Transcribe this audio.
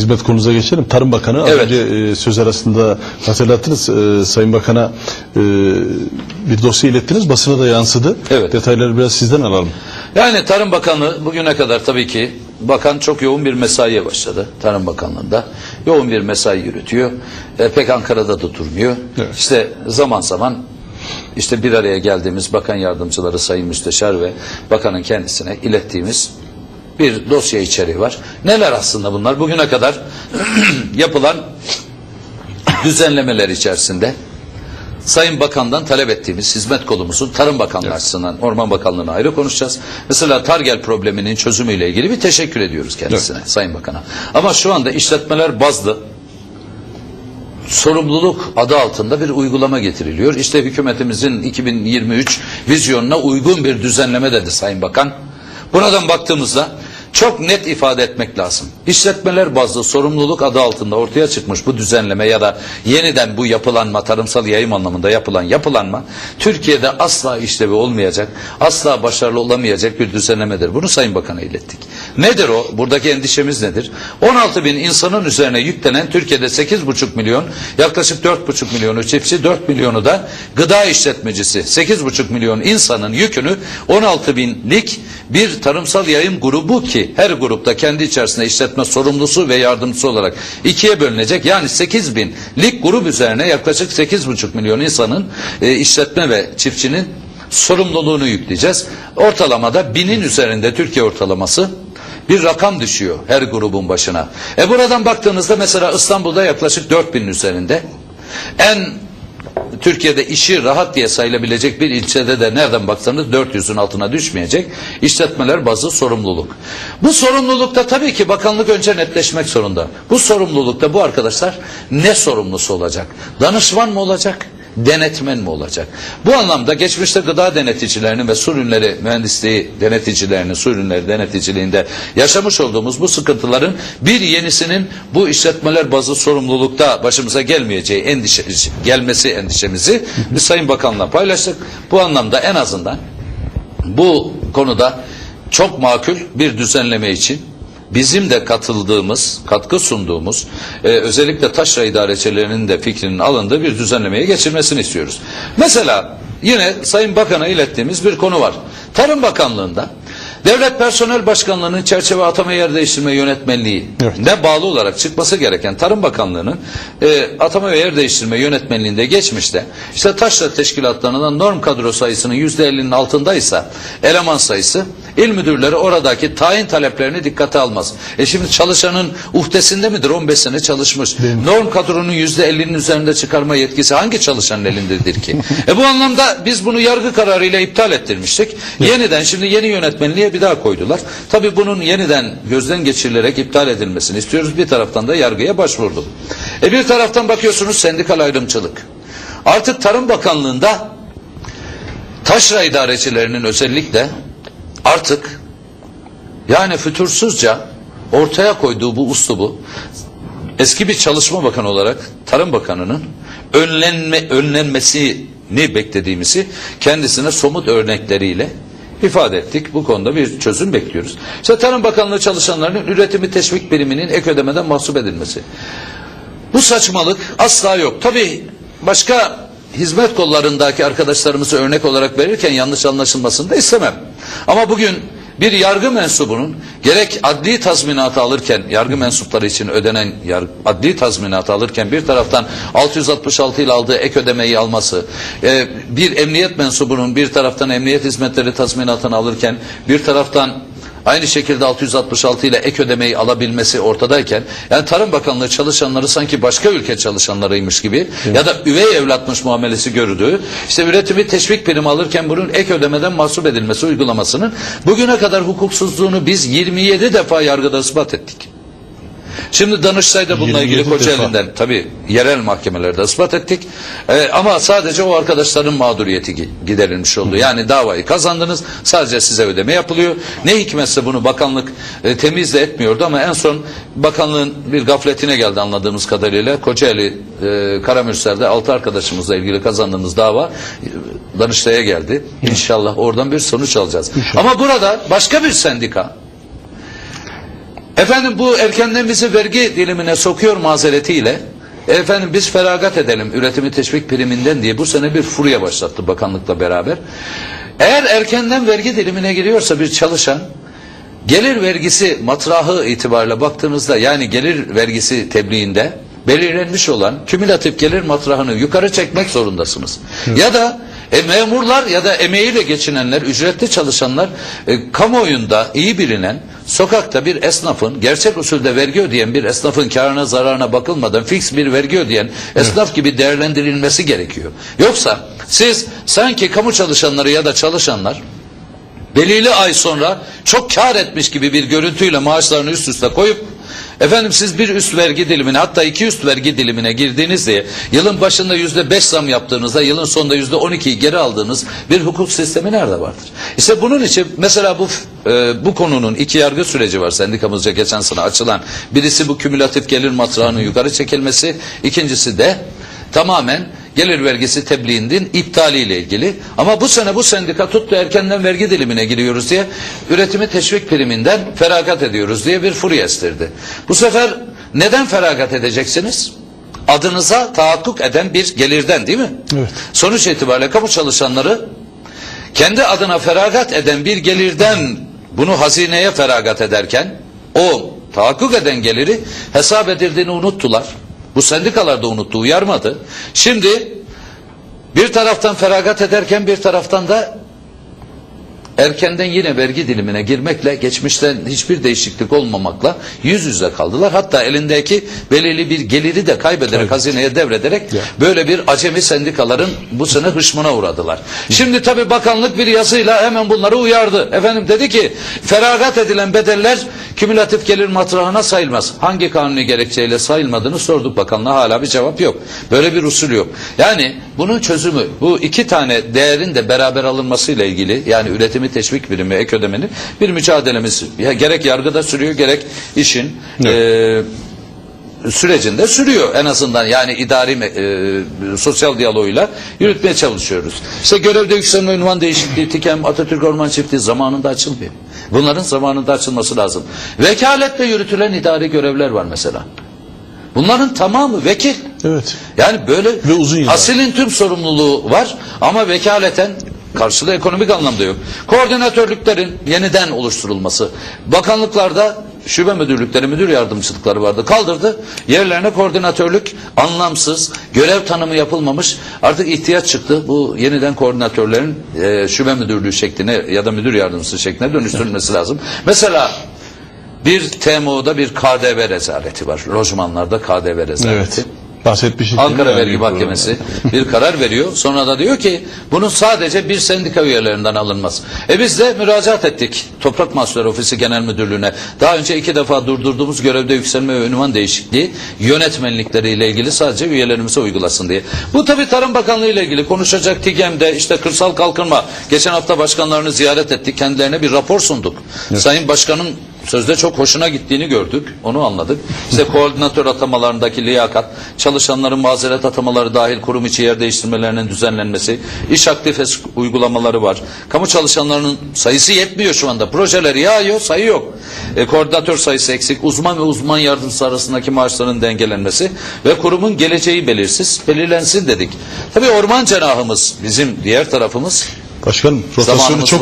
hizmet konunuza geçelim. Tarım Bakanı Evet. önce e, söz arasında hatırlattınız. E, Sayın Bakan'a e, bir dosya ilettiniz. Basına da yansıdı. Evet. Detayları biraz sizden alalım. Yani Tarım Bakanlığı bugüne kadar tabii ki bakan çok yoğun bir mesaiye başladı Tarım Bakanlığı'nda. Yoğun bir mesai yürütüyor. E, pek Ankara'da da durmuyor. Evet. İşte zaman zaman işte bir araya geldiğimiz bakan yardımcıları Sayın Müsteşar ve bakanın kendisine ilettiğimiz bir dosya içeriği var. Neler aslında bunlar? Bugüne kadar yapılan düzenlemeler içerisinde Sayın Bakan'dan talep ettiğimiz hizmet kolumuzu Tarım Bakanlığı açısından Orman Bakanlığı'na ayrı konuşacağız. Mesela Targel probleminin çözümüyle ilgili bir teşekkür ediyoruz kendisine Sayın Bakan'a. Ama şu anda işletmeler bazlı sorumluluk adı altında bir uygulama getiriliyor. İşte hükümetimizin 2023 vizyonuna uygun bir düzenleme dedi Sayın Bakan. Buradan baktığımızda çok net ifade etmek lazım. İşletmeler bazlı sorumluluk adı altında ortaya çıkmış bu düzenleme ya da yeniden bu yapılanma, tarımsal yayım anlamında yapılan yapılanma Türkiye'de asla işlevi olmayacak, asla başarılı olamayacak bir düzenlemedir. Bunu Sayın Bakan'a ilettik. Nedir o? Buradaki endişemiz nedir? 16 bin insanın üzerine yüklenen Türkiye'de 8,5 milyon, yaklaşık 4,5 milyonu çiftçi, 4 milyonu da gıda işletmecisi. 8,5 milyon insanın yükünü 16 binlik bir tarımsal yayım grubu ki her grupta kendi içerisinde işletme sorumlusu ve yardımcısı olarak ikiye bölünecek. Yani 8 binlik grup üzerine yaklaşık 8,5 milyon insanın e, işletme ve çiftçinin sorumluluğunu yükleyeceğiz. Ortalamada binin üzerinde Türkiye ortalaması bir rakam düşüyor her grubun başına. E buradan baktığınızda mesela İstanbul'da yaklaşık 4000'in üzerinde. En Türkiye'de işi rahat diye sayılabilecek bir ilçede de nereden baksanız 400'ün altına düşmeyecek işletmeler bazı sorumluluk. Bu sorumlulukta tabii ki bakanlık önce netleşmek zorunda. Bu sorumlulukta bu arkadaşlar ne sorumlusu olacak? Danışman mı olacak? Denetmen mi olacak? Bu anlamda geçmişte gıda deneticilerinin ve su ürünleri mühendisliği deneticilerinin, su ürünleri deneticiliğinde yaşamış olduğumuz bu sıkıntıların bir yenisinin bu işletmeler bazı sorumlulukta başımıza gelmeyeceği endişe, gelmesi endişemizi biz Sayın Bakan'la paylaştık. Bu anlamda en azından bu konuda çok makul bir düzenleme için bizim de katıldığımız, katkı sunduğumuz, e, özellikle taşra idarecilerinin de fikrinin alındığı bir düzenlemeye geçirmesini istiyoruz. Mesela yine Sayın Bakan'a ilettiğimiz bir konu var. Tarım Bakanlığı'nda Devlet Personel Başkanlığı'nın çerçeve atama yer değiştirme yönetmenliği Evet. ne bağlı olarak çıkması gereken Tarım Bakanlığı'nın e, atama ve yer değiştirme yönetmenliğinde geçmişte işte taşra teşkilatlarından norm kadro sayısının yüzde ellinin altındaysa eleman sayısı il müdürleri oradaki tayin taleplerini dikkate almaz. E şimdi çalışanın uhdesinde midir 15 sene çalışmış. Norm kadronun yüzde ellinin üzerinde çıkarma yetkisi hangi çalışanın elindedir ki? e bu anlamda biz bunu yargı kararıyla iptal ettirmiştik. Yeniden şimdi yeni yönetmenliğe bir daha koydular. Tabii bunun yeniden gözden geçirilerek iptal edilmesini istiyoruz. Bir taraftan da yargıya başvurduk. E bir taraftan bakıyorsunuz sendikal ayrımcılık. Artık Tarım Bakanlığı'nda taşra idarecilerinin özellikle artık yani fütursuzca ortaya koyduğu bu uslubu eski bir çalışma bakanı olarak Tarım Bakanı'nın önlenme, önlenmesini beklediğimizi kendisine somut örnekleriyle ifade ettik. Bu konuda bir çözüm bekliyoruz. İşte Tarım Bakanlığı çalışanlarının üretimi teşvik biriminin ek ödemeden mahsup edilmesi. Bu saçmalık asla yok. Tabii başka hizmet kollarındaki arkadaşlarımızı örnek olarak verirken yanlış anlaşılmasını da istemem. Ama bugün bir yargı mensubunun gerek adli tazminatı alırken yargı mensupları için ödenen yar- adli tazminatı alırken bir taraftan 666 ile aldığı ek ödemeyi alması e, bir emniyet mensubunun bir taraftan emniyet hizmetleri tazminatını alırken bir taraftan Aynı şekilde 666 ile ek ödemeyi alabilmesi ortadayken yani Tarım Bakanlığı çalışanları sanki başka ülke çalışanlarıymış gibi ya da üvey evlatmış muamelesi gördüğü işte üretimi teşvik primi alırken bunun ek ödemeden mahsup edilmesi uygulamasının bugüne kadar hukuksuzluğunu biz 27 defa yargıda ispat ettik. Şimdi Danıştay'da bununla ilgili 27 defa. Kocaeli'nden tabi yerel mahkemelerde ispat ettik. Ee, ama sadece o arkadaşların mağduriyeti gi- giderilmiş oldu. Yani davayı kazandınız. Sadece size ödeme yapılıyor. Ne hikmetse bunu bakanlık e, temiz de etmiyordu ama en son bakanlığın bir gafletine geldi anladığımız kadarıyla. Kocaeli e, Karamürsel'de altı arkadaşımızla ilgili kazandığımız dava e, Danıştay'a geldi. İnşallah oradan bir sonuç alacağız. Ama burada başka bir sendika Efendim bu erkenden bizi vergi dilimine sokuyor mazeretiyle. Efendim biz feragat edelim üretimi teşvik priminden diye bu sene bir furya başlattı bakanlıkla beraber. Eğer erkenden vergi dilimine giriyorsa bir çalışan gelir vergisi matrahı itibariyle baktığınızda yani gelir vergisi tebliğinde belirlenmiş olan kümülatif gelir matrahını yukarı çekmek zorundasınız. Ya da e, memurlar ya da emeğiyle geçinenler, ücretli çalışanlar e, kamuoyunda iyi bilinen sokakta bir esnafın gerçek usulde vergi ödeyen bir esnafın karına zararına bakılmadan fix bir vergi ödeyen esnaf gibi değerlendirilmesi gerekiyor. Yoksa siz sanki kamu çalışanları ya da çalışanlar belirli ay sonra çok kar etmiş gibi bir görüntüyle maaşlarını üst üste koyup efendim siz bir üst vergi dilimine hatta iki üst vergi dilimine girdiğinizde yılın başında yüzde beş zam yaptığınızda yılın sonunda yüzde on ikiyi geri aldığınız bir hukuk sistemi nerede vardır? İşte bunun için mesela bu e, bu konunun iki yargı süreci var sendikamızca geçen sene açılan. Birisi bu kümülatif gelir matrağının yukarı çekilmesi, ikincisi de tamamen gelir vergisi tebliğinin iptaliyle ilgili. Ama bu sene bu sendika tuttu erkenden vergi dilimine giriyoruz diye üretimi teşvik priminden feragat ediyoruz diye bir furya estirdi. Bu sefer neden feragat edeceksiniz? Adınıza tahakkuk eden bir gelirden değil mi? Evet. Sonuç itibariyle kamu çalışanları kendi adına feragat eden bir gelirden bunu hazineye feragat ederken o tahakkuk eden geliri hesap edildiğini unuttular. Bu sendikalar da unuttu, uyarmadı. Şimdi bir taraftan feragat ederken bir taraftan da erkenden yine vergi dilimine girmekle geçmişten hiçbir değişiklik olmamakla yüz yüze kaldılar. Hatta elindeki belirli bir geliri de kaybederek hazineye devrederek Ya. böyle bir acemi sendikaların bu sene hışmına uğradılar. Şimdi tabi bakanlık bir yazıyla hemen bunları uyardı. Efendim dedi ki feragat edilen bedeller kümülatif gelir matrahına sayılmaz. Hangi kanuni gerekçeyle sayılmadığını sorduk bakanlığa hala bir cevap yok. Böyle bir usul yok. Yani bunun çözümü bu iki tane değerin de beraber alınmasıyla ilgili yani üretimi teşvik birimi ek ödemenin bir mücadelemiz ya gerek yargıda sürüyor gerek işin eee sürecinde sürüyor en azından yani idari e, sosyal diyaloğuyla yürütmeye çalışıyoruz. İşte görevde yükselme ünvan değişikliği TİKEM Atatürk Orman Çiftliği zamanında açılmıyor. Bunların zamanında açılması lazım. Vekaletle yürütülen idari görevler var mesela. Bunların tamamı vekil. Evet. Yani böyle Ve uzun yıllar. asilin tüm sorumluluğu var ama vekaleten karşılığı ekonomik anlamda yok. Koordinatörlüklerin yeniden oluşturulması. Bakanlıklarda şube müdürlükleri, müdür yardımcılıkları vardı. Kaldırdı. Yerlerine koordinatörlük anlamsız, görev tanımı yapılmamış. Artık ihtiyaç çıktı. Bu yeniden koordinatörlerin e, şube müdürlüğü şekline ya da müdür yardımcısı şekline dönüştürülmesi lazım. Mesela bir TMO'da bir KDV rezaleti var. Lojmanlarda KDV rezaleti. Evet. Bahsetmiştik. Ankara? Vergi Mahkemesi bir karar veriyor. Sonra da diyor ki bunun sadece bir sendika üyelerinden alınmaz. E biz de müracaat ettik Toprak Mahsulleri Ofisi Genel Müdürlüğü'ne. Daha önce iki defa durdurduğumuz görevde yükselme ve ünvan değişikliği yönetmenlikleriyle ilgili sadece üyelerimize uygulasın diye. Bu tabi Tarım Bakanlığı ile ilgili konuşacak TİGEM'de işte kırsal kalkınma. Geçen hafta başkanlarını ziyaret ettik. Kendilerine bir rapor sunduk. Sayın Başkan'ın sözde çok hoşuna gittiğini gördük. Onu anladık. İşte koordinatör atamalarındaki liyakat, çalışanların mazeret atamaları dahil kurum içi yer değiştirmelerinin düzenlenmesi, iş aktif uygulamaları var. Kamu çalışanlarının sayısı yetmiyor şu anda. Projeler yağıyor, sayı yok. E, koordinatör sayısı eksik, uzman ve uzman yardımcısı arasındaki maaşların dengelenmesi ve kurumun geleceği belirsiz, belirlensin dedik. Tabii orman cenahımız, bizim diğer tarafımız Başkanım rotasyonu çok